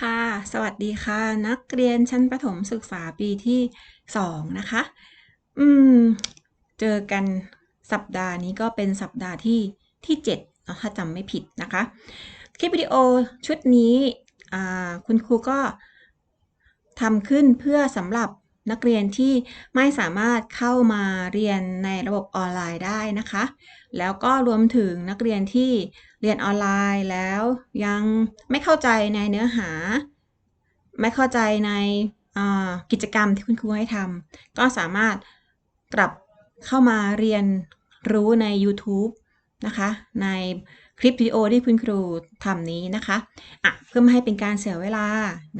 ค่ะ สวัสดีค่ะ นักเรียนชั้นประถมศึกษาปีที่สองนะคะ อืม เจอกันสัปดาห์นี้ก็เป็นสัปดาห์ที่ที่เจ็ดเนาะถ้าจำไม่ผิดนะคะ คลิปวิดีโอชุดนี้คุณครูก็ทำขึ้นเพื่อสำหรับ นักเรียนที่ไม่สามารถเข้ามาเรียนในระบบออนไลน์ได้นะคะ แล้วก็รวมถึงนักเรียนที่เรียนออนไลน์แล้วยังไม่เข้าใจในเนื้อหา ไม่เข้าใจในกิจกรรมที่คุณครูให้ทำก็สามารถกลับเข้ามาเรียนรู้ใน YouTube นะคะ ในคลิปวิดีโอที่คุณครูทำนี้นะคะอะเพื่อไม่ให้เป็นการเสียเวลา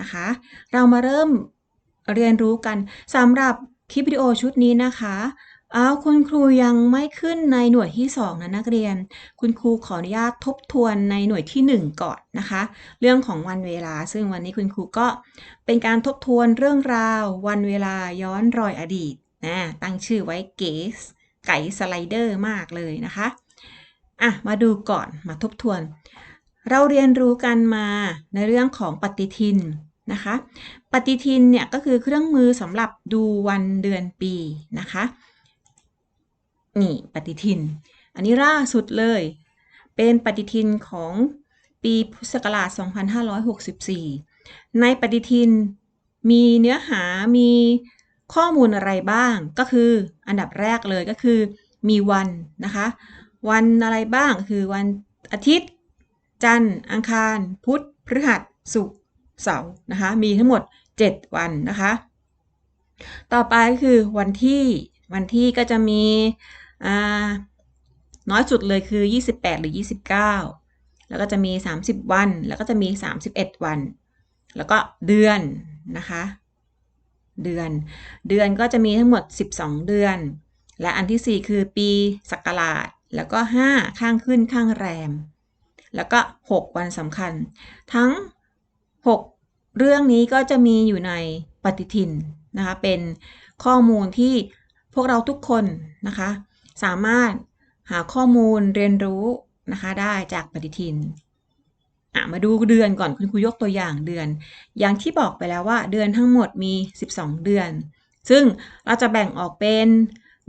นะคะ เรามาเริ่ม เรียนรู้กันสำหรับคลิปวิดีโอชุดนี้นะคะอ้าวคุณครูยังไม่ขึ้นในหน่วยที่ 2 นะนักเรียน คุณครูขออนุญาตทบทวนในหน่วยที่ 1 ก่อนนะคะ เรื่องของวันเวลา ซึ่งวันนี้คุณครูก็เป็นการทบทวนเรื่องราววันเวลาย้อนรอยอดีตนะตั้งชื่อไว้เก๋ไก่สไลเดอร์มากเลยนะคะอะมาดูก่อนมาทบทวน เราเรียนรู้กันมาในเรื่องของปฏิทิน นะคะ ปฏิทินเนี่ยก็คือเครื่องมือสำหรับดูวันเดือนปีนะคะ นี่ปฏิทิน อันนี้ล่าสุดเลย เป็นปฏิทินของปีพุทธศักราช 2564 ในปฏิทินมีเนื้อหามีข้อมูลอะไรบ้าง ก็คืออันดับแรกเลยก็คือมีวันนะคะ วันอะไรบ้างคือวันอาทิตย์ จันทร์ อังคาร พุธพฤหัสศุกร์ เสาร์นะคะ มีทั้งหมด 7 วันนะคะ ต่อไปก็คือวันที่วันที่ก็จะมีน้อยสุดเลยคือ 28 หรือ 29 แล้วก็จะมี 30 วัน แล้วก็จะมี 31 วัน แล้วก็เดือนนะคะ เดือน เดือนก็จะมีทั้งหมด 12 เดือน และอันที่ 4 คือปีศักราช แล้วก็ 5 ข้างขึ้นข้างแรม แล้วก็ 6 วันสำคัญ ทั้ง 6 เรื่องนี้ก็จะมีอยู่ในปฏิทินนะคะเป็นข้อมูลที่พวกเราทุกคนนะคะ สามารถหาข้อมูลเรียนรู้นะคะได้จากปฏิทินมาดูเดือนก่อนคุณครูยกตัวอย่างเดือน อย่างที่บอกไปแล้วว่าเดือนทั้งหมดมี 12 เดือน ซึ่งเราจะแบ่งออกเป็น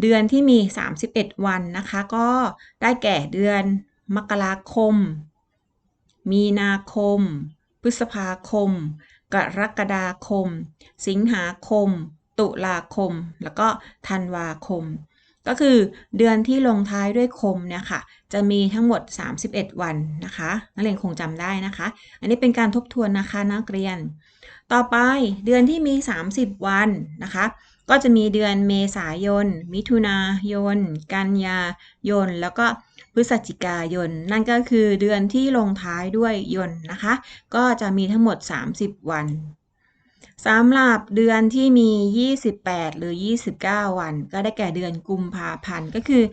เดือนที่มี 31 วันนะคะ ก็ได้แก่เดือนมกราคม มีนาคม พฤษภาคม กรกฎาคม สิงหาคม ตุลาคม แล้วก็ธันวาคม ก็คือเดือนที่ลงท้ายด้วยคมเนี่ยค่ะ จะมีทั้งหมด 31 วันนะคะ นักเรียนคงจำได้นะคะ อันนี้เป็นการทบทวนนะคะนักเรียน ต่อไปเดือนที่มี 30 วันนะคะก็จะมีเดือนเมษายน มิถุนายน กันยายน แล้วก็ พฤศจิกายน นั่นก็คือเดือนที่ลงท้ายด้วยยนนะคะ ก็จะมีทั้งหมด 30 วันสำหรับเดือนที่มี 28 หรือ 29 วัน ก็ได้แก่เดือนกุมภาพันธ์ ก็คือ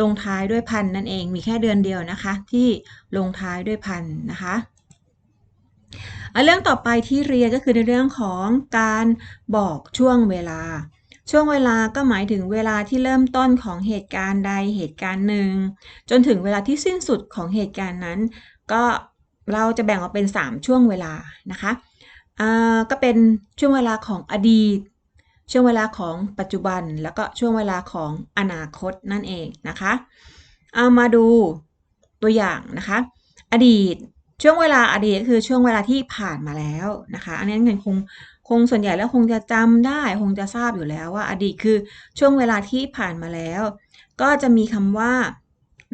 ลงท้ายด้วยพันนั่นเอง มีแค่เดือนเดียวนะคะ ที่ลงท้ายด้วยพันนะคะเรื่องต่อไปที่เรียนก็คือในเรื่องของการบอกช่วงเวลา ช่วงเวลาก็หมายถึงเวลาที่เริ่มต้นของเหตุการณ์ใดเหตุการณ์หนึ่ง จนถึงเวลาที่สิ้นสุดของเหตุการณ์นั้น ก็เราจะแบ่งออกเป็น 3 ช่วงเวลานะคะก็เป็นช่วงเวลาของอดีต ช่วงเวลาของปัจจุบันแล้วก็ช่วงเวลาของอนาคตนั่นเองนะคะเอามาดูตัวอย่างนะคะ อดีตช่วงเวลาอดีตก็คือช่วงเวลาที่ผ่านมาแล้วนะคะ อันนี้เงินคง คงส่วนใหญ่แล้วคงจะจำได้ คงจะทราบอยู่แล้วว่า อดีตคือช่วงเวลาที่ผ่านมาแล้ว ก็จะมีคำว่า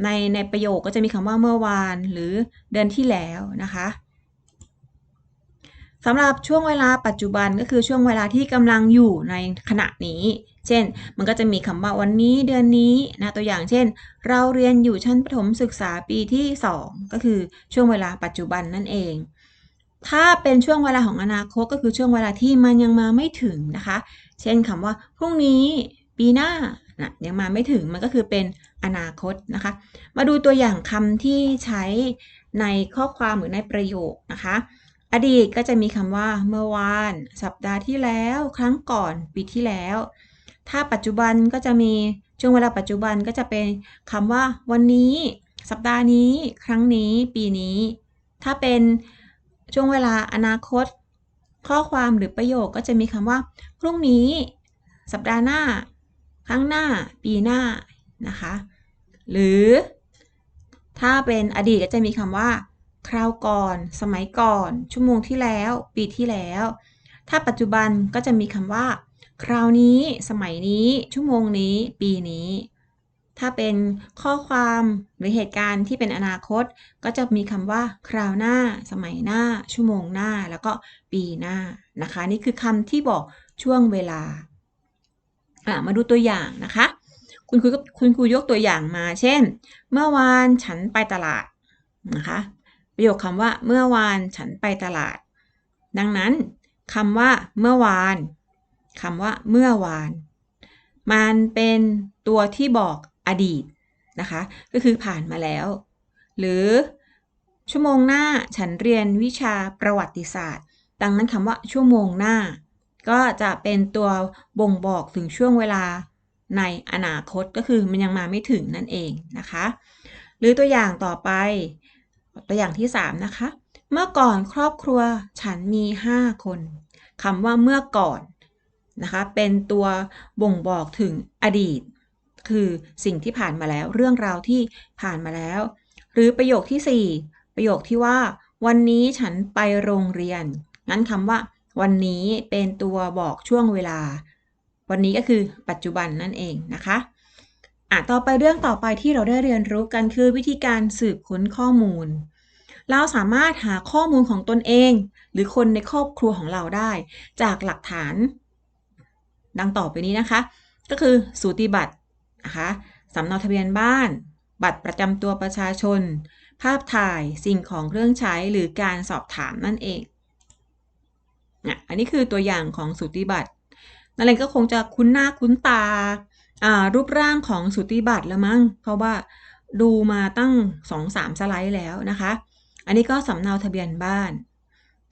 ในในประโยคก็จะมีคำว่าเมื่อวานหรือเดือนที่แล้วนะคะสำหรับช่วงเวลาปัจจุบันก็คือช่วงเวลาที่กำลังอยู่ในขณะนี้ เช่น มันก็จะมีคำว่าวันนี้เดือนนี้นะตัวอย่างเช่น เราเรียนอยู่ชั้นประถมศึกษาปีที่ 2 ก็คือช่วงเวลาปัจจุบันนั่นเอง ถ้าเป็นช่วงเวลาของอนาคตก็คือช่วงเวลาที่มันยังมาไม่ถึงนะคะ เช่นคำว่าพรุ่งนี้ปีหน้านะยังมาไม่ถึงมันก็คือเป็นอนาคตนะคะ มาดูตัวอย่างคำที่ใช้ในข้อความหรือในประโยคนะคะ อดีตก็จะมีคำว่าเมื่อวาน สัปดาห์ที่แล้ว ครั้งก่อนปีที่แล้ว ถ้าปัจจุบันก็จะมีช่วงเวลาปัจจุบันก็จะเป็นคำว่าวันนี้ สัปดาห์นี้ ครั้งนี้ ปีนี้ ถ้าเป็น ช่วงเวลาอนาคต ข้อความหรือประโยคก็จะมีคำว่า พรุ่งนี้ สัปดาห์หน้า ครั้งหน้า ปีหน้านะคะ หรือถ้าเป็นอดีตก็จะมีคำว่า คราวก่อน สมัยก่อน ชั่วโมงที่แล้ว ปีที่แล้ว ถ้าปัจจุบันก็จะมีคำว่า คราวนี้ สมัยนี้ ชั่วโมงนี้ ปีนี้ ถ้าเป็นข้อความหรือเหตุการณ์ที่เป็นอนาคต ก็จะมีคำว่าคราวหน้า สมัยหน้า ชั่วโมงหน้า แล้วก็ปีหน้านะคะ นี่คือคำที่บอกช่วงเวลามาดูตัวอย่างนะคะ คุณครูคุณครูยกตัวอย่างมา เช่น เมื่อวานฉันไปตลาดนะคะ ประโยคคำว่าเมื่อวานฉันไปตลาด ดังนั้นคำว่าเมื่อวานคำว่าเมื่อวาน มันเป็นตัวที่บอก อดีตนะคะ ก็คือผ่านมาแล้ว หรือชั่วโมงหน้าฉันเรียนวิชาประวัติศาสตร์ ดังนั้นคำว่าชั่วโมงหน้า ก็จะเป็นตัวบ่งบอกถึงช่วงเวลาในอนาคตก็คือมันยังมาไม่ถึงนั่นเองนะคะ หรือตัวอย่างต่อไป ตัวอย่างที่ 3 นะคะ เมื่อก่อนครอบครัวฉันมี 5 คนคำว่าเมื่อก่อนนะคะ เป็นตัวบ่งบอกถึงอดีต คือสิ่งที่ผ่านมาแล้ว เรื่องราวที่ผ่านมาแล้ว หรือประโยคที่ 4 ประโยคที่ว่า วันนี้ฉันไปโรงเรียน งั้นคำว่า วันนี้เป็นตัวบอกช่วงเวลา วันนี้ก็คือปัจจุบันนั่นเองนะคะอะต่อไปเรื่องต่อไปที่เราได้เรียนรู้กันคือวิธีการสืบค้นข้อมูล เราสามารถหาข้อมูลของตนเอง หรือคนในครอบครัวของเราได้ จากหลักฐาน ดังต่อไปนี้นะคะ ก็คือสูติบัตร นะคะสำเนาทะเบียนบ้าน บัตรประจำตัวประชาชน ภาพถ่ายสิ่งของเครื่องใช้หรือการสอบถามนั่นเองนะอันนี้คือตัวอย่างของสูติบัตรนั่นเองก็คงจะคุ้นหน้าคุ้นตารูปร่างของสูติบัตรแล้วมั้ง เพราะว่าดูมาตั้ง 2-3 สไลด์แล้วนะคะ อันนี้ก็สำเนาทะเบียนบ้าน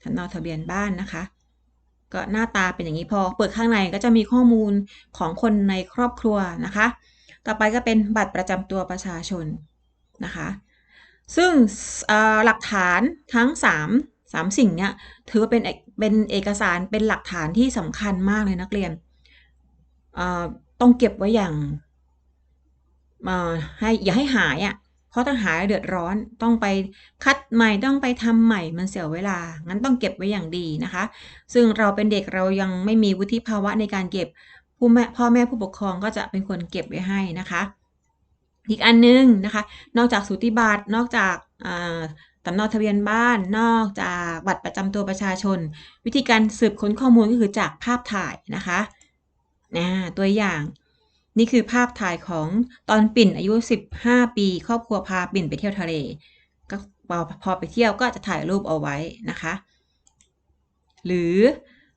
สำเนาทะเบียนบ้านนะคะ ก็หน้าตาเป็นอย่างนี้พอ เปิดข้างในก็จะมีข้อมูลของคนในครอบครัวนะคะ ต่อไปก็เป็นบัตรประจำตัวประชาชนนะคะ ซึ่งหลักฐานทั้ง 3 3 สิ่งเนี้ยถือว่าเป็นเป็นเอกสารเป็นหลักฐานที่สำคัญมากเลยนักเรียนต้องเก็บไว้อย่างให้อย่าให้หายอะ่ะเพราะถ้าหายเดือดร้อนต้องไปคัดใหม่ต้องไปทำใหม่มันเสียเวลา งั้นต้องเก็บไว้อย่างดีนะคะ ซึ่งเราเป็นเด็กเรายังไม่มีวุฒิภาวะในการเก็บ ผู้แม่พ่อแม่ผู้ปกครองก็จะเป็นคนเก็บไว้ให้นะคะ อีกอันนึงนะคะ นอกจากสูติบัตรนอกจากสำเนาทะเบียนบ้าน นอกจากบัตรประจำตัวประชาชน วิธีการสืบค้นข้อมูลก็คือจากภาพถ่ายนะคะนะตัวอย่างนี่คือภาพถ่ายของตอนปิ่นอายุ 15 ปี ครอบครัวพาปิ่นไปเที่ยวทะเลก็พอไปเที่ยวก็จะถ่ายรูปเอาไว้นะคะ หรือ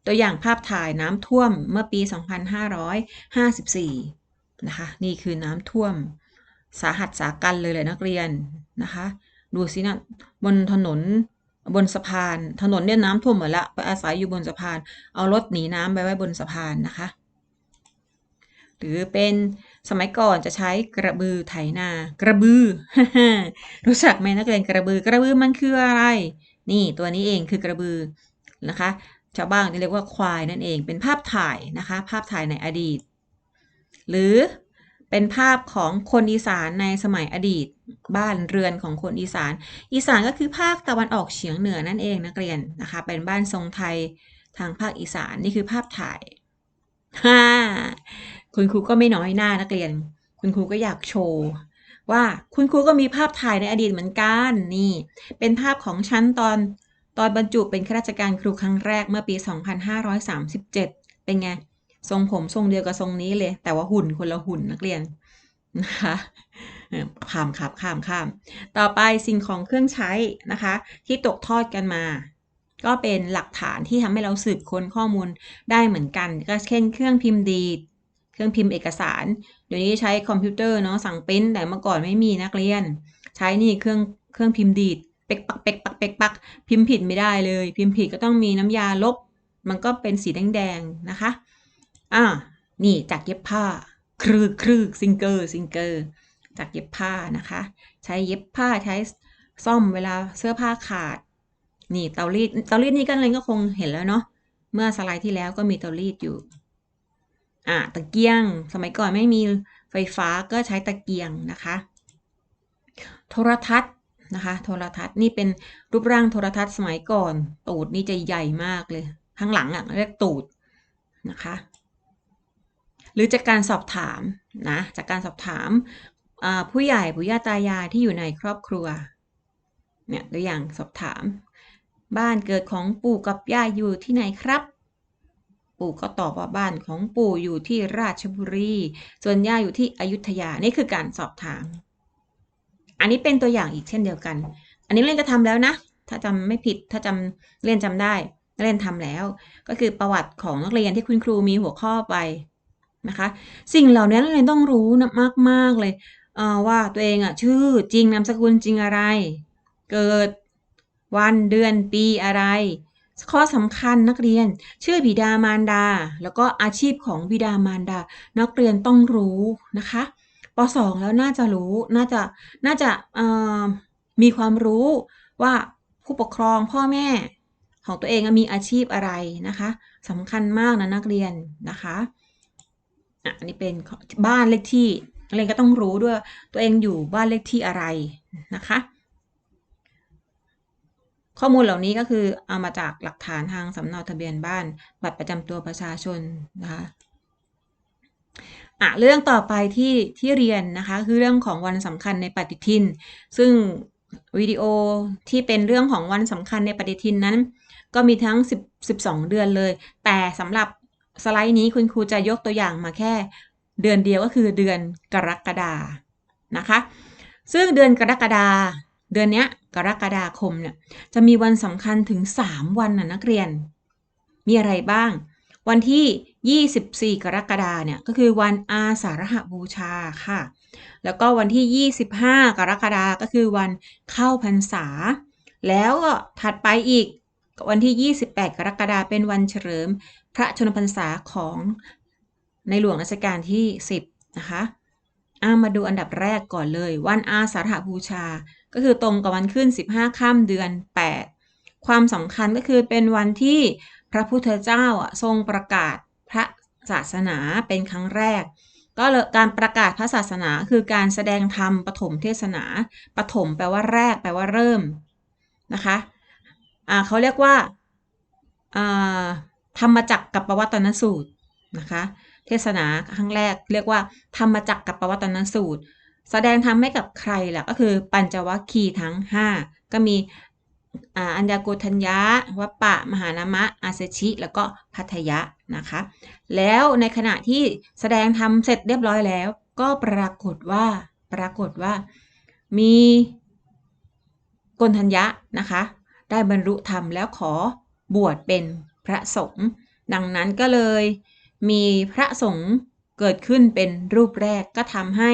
ตัวอย่างภาพถ่ายน้ำท่วมเมื่อปี 2554 นะคะ นี่คือน้ำท่วมสาหัสสากันเลยเลยนักเรียนนะคะ ดูสินะบนถนนบนสะพาน ถนนเนี่ยน้ำท่วมหมดละไปอาศัยอยู่บนสะพาน เอารถหนีน้ำไปไว้บนสะพานนะคะ หรือเป็นสมัยก่อนจะใช้กระบือไถนา กระบือ รู้จักไหมนักเรียนกระบือ กระบือมันคืออะไร นี่ตัวนี้เองคือกระบือนะคะ ชาวบ้านเรียกว่าควายนั่นเอง เป็นภาพถ่ายนะคะ ภาพถ่ายในอดีต หรือเป็นภาพของคนอีสานในสมัยอดีต บ้านเรือนของคนอีสาน อีสานก็คือภาคตะวันออกเฉียงเหนือนั่นเองนักเรียนนะคะ เป็นบ้านทรงไทยทางภาคอีสานนี่คือภาพถ่ายฮ่าคุณครูก็ไม่น้อยหน้านักเรียน คุณครูก็อยากโชว์ว่าคุณครูก็มีภาพถ่ายในอดีตเหมือนกันนี่ เป็นภาพของชั้นตอน ตอนบรรจุเป็นข้าราชการครูครั้งแรกเมื่อปี 2537 เป็นไง ทรงผมทรงเดียวกับทรงนี้เลย แต่ว่าหุ่นคนละหุ่นนักเรียนนะคะข้ามครับข้ามข้าม ต่อไปสิ่งของเครื่องใช้นะคะ ที่ตกทอดกันมา ก็เป็นหลักฐานที่ทำให้เราสืบค้นข้อมูลได้เหมือนกัน ก็เช่นเครื่องพิมพ์ดีดเครื่องพิมพ์เอกสาร เดี๋ยวนี้ใช้คอมพิวเตอร์เนาะสั่งปิ้นแต่เมื่อก่อนไม่มีนักเรียน ใช้นี่เครื่องเครื่องพิมพ์ดีด เป๊กปักเป๊กปักเป๊กปักพิมพ์ผิดไม่ได้เลย พิมพ์ผิดก็ต้องมีน้ำยาลบ มันก็เป็นสีแดงๆนะคะอ่านี่จากเย็บผ้า ครึกครึกซิงเกอร์ซิงเกอร์จากเย็บผ้านะคะ ใช้เย็บผ้าใช้ซ่อมเวลาเสื้อผ้าขาด นี่เตารีดเตารีดนี่กันเลยก็คงเห็นแล้วเนาะเมื่อสไลด์ที่แล้วก็มีเตารีดอยู่อ่าตะเกียง สมัยก่อนไม่มีไฟฟ้าก็ใช้ตะเกียงนะคะ โทรทัศน์ นะคะ โทรทัศน์นี่เป็นรูปร่างโทรทัศน์สมัยก่อน ตูดนี่จะใหญ่มากเลย ข้างหลังอะเรียกตูดนะคะ หรือจากการสอบถามนะจากการสอบถามผู้ใหญ่ผู้ย่าตายายที่อยู่ในครอบครัวเนี่ยตัวอย่างสอบถาม บ้านเกิดของปู่กับย่าอยู่ที่ไหนครับ ปู่ก็ตอบว่าบ้านของปู่อยู่ที่ราชบุรี ส่วนย่าอยู่ที่อยุธยานี่คือการสอบถาม อันนี้เป็นตัวอย่างอีกเช่นเดียวกัน อันนี้เล่นก็ทำแล้วนะ ถ้าจำไม่ผิด ถ้าจำเรียนจำได้เรียนทำแล้ว ก็คือประวัติของนักเรียนที่คุณครูมีหัวข้อไปนะคะ สิ่งเหล่านี้นักเรียนต้องรู้นะมากๆเลยว่าตัวเองอะชื่อจริงนามสกุลจริงอะไร เกิดวันเดือนปีอะไรข้อสำคัญนักเรียน ชื่อบิดามารดา แล้วก็อาชีพของบิดามารดา นักเรียนต้องรู้นะคะ ป .2 แล้วน่าจะรู้ น่าจะ น่าจะมีความรู้ว่าผู้ปกครองพ่อแม่ของตัวเองมีอาชีพอะไรนะคะสำคัญมากนะนักเรียนนะคะอันนี้เป็นบ้านเลขที่นักเรียนก็ต้องรู้ด้วยตัวเองอยู่บ้านเลขที่อะไรนะคะ ข้อมูลเหล่านี้ก็คือเอามาจากหลักฐานทางสำเนาทะเบียนบ้าน บัตรประจำตัวประชาชนนะคะ อะเรื่องต่อไปที่ที่เรียนนะคะคือเรื่องของวันสำคัญในปฏิทิน ซึ่งวิดีโอที่เป็นเรื่องของวันสำคัญในปฏิทินนั้น ก็มีทั้ง10 12 เดือนเลย แต่สำหรับสไลด์นี้คุณครูจะยกตัวอย่างมาแค่ เดือนเดียวก็คือเดือนกรกฎานะคะ ซึ่งเดือนกรกฎาเดือนนี้กรกฎาคมเนี่ยจะมีวันสำคัญถึง 3 วันนะนักเรียน มีอะไรบ้าง วันที่ 24 กรกฎาเนี่ยก็คือวันอาสาฬหบูชาค่ะ แล้วก็วันที่ 25 กรกฎาก็คือวันเข้าพรรษา แล้วก็ถัดไปอีกวันที่ 28 กรกฎาเป็นวันเฉลิมพระชนมพรรษาของในหลวงรัชกาลที่ 10 นะคะอามาดูอันดับแรกก่อนเลย วันอาสาฬหบูชา ก็คือตรงกับวันขึ้น 15ค่ำเดือน 8 ความสำคัญก็คือเป็นวันที่ พระพุทธเจ้าทรงประกาศพระศาสนาเป็นครั้งแรก ก็การประกาศพระศาสนาคือการแสดงธรรมปฐมเทศนาปฐมแปลว่าแรก แปลว่าเริ่มนะคะะเขาเรียกว่าธรรมจักกับปวัตนสูตรนะคะเทศนาครั้งแรกเรียกว่าธรรมจักกับปวัตนสูตร แสดงธรรมให้กับใครล่ะก็คือปัญจวัคคีย์ทั้ง 5 ก็มี อัญญาโกธัญญาวัปปะ มหานามะ อาเซชิ แล้วก็พัทยะนะคะ แล้วในขณะที่แสดงธรรมเสร็จเรียบร้อยแล้ว ก็ปรากฏว่าปรากฏว่ามีกนทัญญะนะคะ ได้บรรลุธรรมแล้วขอบวชเป็นพระสงฆ์ดังนั้นก็เลยมีพระสงฆ์เกิดขึ้นเป็นรูปแรกก็ทำให้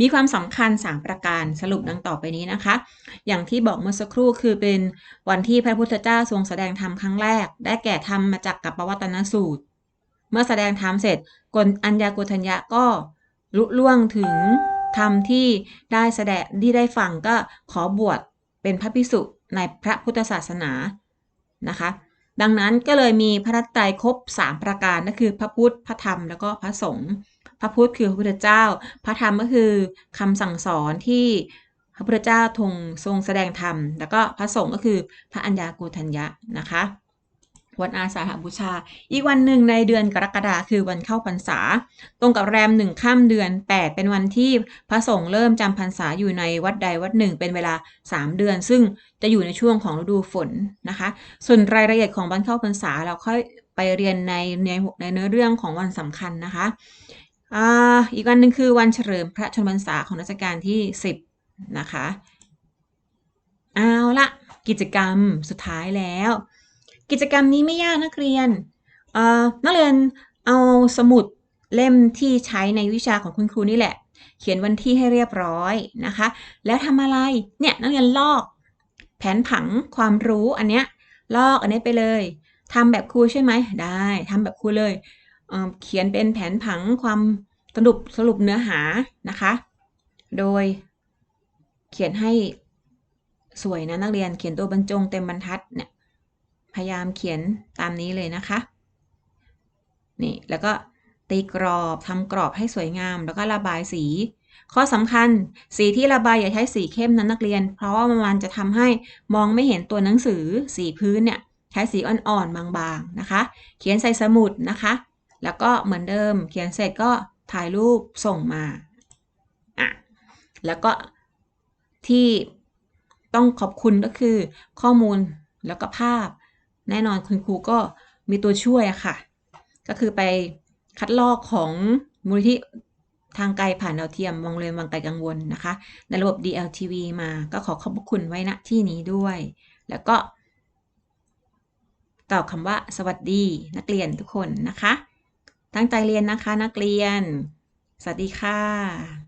มีความสำคัญ 3 ประการสรุปดังต่อไปนี้นะคะ อย่างที่บอกเมื่อสักครู่คือเป็นวันที่พระพุทธเจ้าทรงแสดงธรรมครั้งแรก ได้แก่ธรรมมาจากกับปวัตนสูตร เมื่อแสดงธรรมเสร็จกนอัญญากุทัญญะก็ลุล่วงถึงธรรมที่ได้แสดงที่ได้ฟังก็ขอบวชเป็นพระภิกษุในพระพุทธศาสนานะคะ ดังนั้นก็เลยมีพระรัตไตรครบ 3 ประการนั่นคือพระพุทธพระธรรมแล้วก็พระสงฆ์ พระพุทธคือพระพุทธเจ้า พระธรรมก็คือคำสั่งสอนที่พระพุทธเจ้าทงทรงแสดงธรรม แล้วก็พระสงฆ์ก็คือพระอัญญาโกธัญญะนะคะ วันอาสาหบูชา อีกวันหนึ่งในเดือนกรกฎาคือวันเข้าพรรษา ตรงกับแรมหนึ่งข้ามเดือน 8 เป็นวันที่พระสงฆ์เริ่มจำพรรษาอยู่ในวัดใดวัดหนึ่ง เป็นเวลา 3 เดือน ซึ่งจะอยู่ในช่วงของฤดูฝนนะคะ ส่วนรายละเอียดของวันเข้าพรรษาเราค่อยไปเรียนในในในเนื้อเรื่องของวันสำคัญนะคะ อ่าอีกวันหนึ่งคือวันเฉลิมพระชนมพรรษาของรัชกาลที่ 10 นะคะ เอาละกิจกรรมสุดท้ายแล้ว กิจกรรมนี้ไม่ยากนักเรียนนักเรียนเอาสมุดเล่มที่ใช้ในวิชาของคุณครูนี่แหละ เขียนวันที่ให้เรียบร้อยนะคะ แล้วทำอะไรเนี่ยนักเรียนลอกแผนผังความรู้อันเนี้ยลอกอันนี้ไปเลยทำแบบครูใช่ไหมได้ทำแบบครูเลย เขียนเป็นแผนผังความสรุปสรุปเนื้อหานะคะ โดยเขียนให้สวยนะนักเรียนเขียนตัวบรรจงเต็มบรรทัดเนี่ยพยายามเขียนตามนี้เลยนะคะนี่แล้วก็ตีกรอบทำกรอบให้สวยงาม แล้วก็ระบายสี ข้อสำคัญสีที่ระบายอย่าใช้สีเข้มนั้นนักเรียน เพราะว่ามันจะทำให้มองไม่เห็นตัวหนังสือสีพื้นเนี่ยใช้สีอ่อนๆบางๆนะคะ เขียนใส่สมุดนะคะ แล้วก็เหมือนเดิม เขียนเสร็จก็ถ่ายรูปส่งมาอะแล้วก็ที่ต้องขอบคุณก็คือ ข้อมูลแล้วก็ภาพ แน่นอนคุณครูก็มีตัวช่วยค่ะ ก็คือไปคัดลอกของมูลนิธิทางไกลผ่านดาวเทียมวงเรียนวังไกลกังวลนะคะ ในระบบ DLTV มาก็ขอขอบคุณไว้ณที่นี้ด้วย แล้วก็กล่าวคำว่าสวัสดีนักเรียนทุกคนนะคะ ตั้งใจเรียนนะคะนักเรียน สวัสดีค่ะ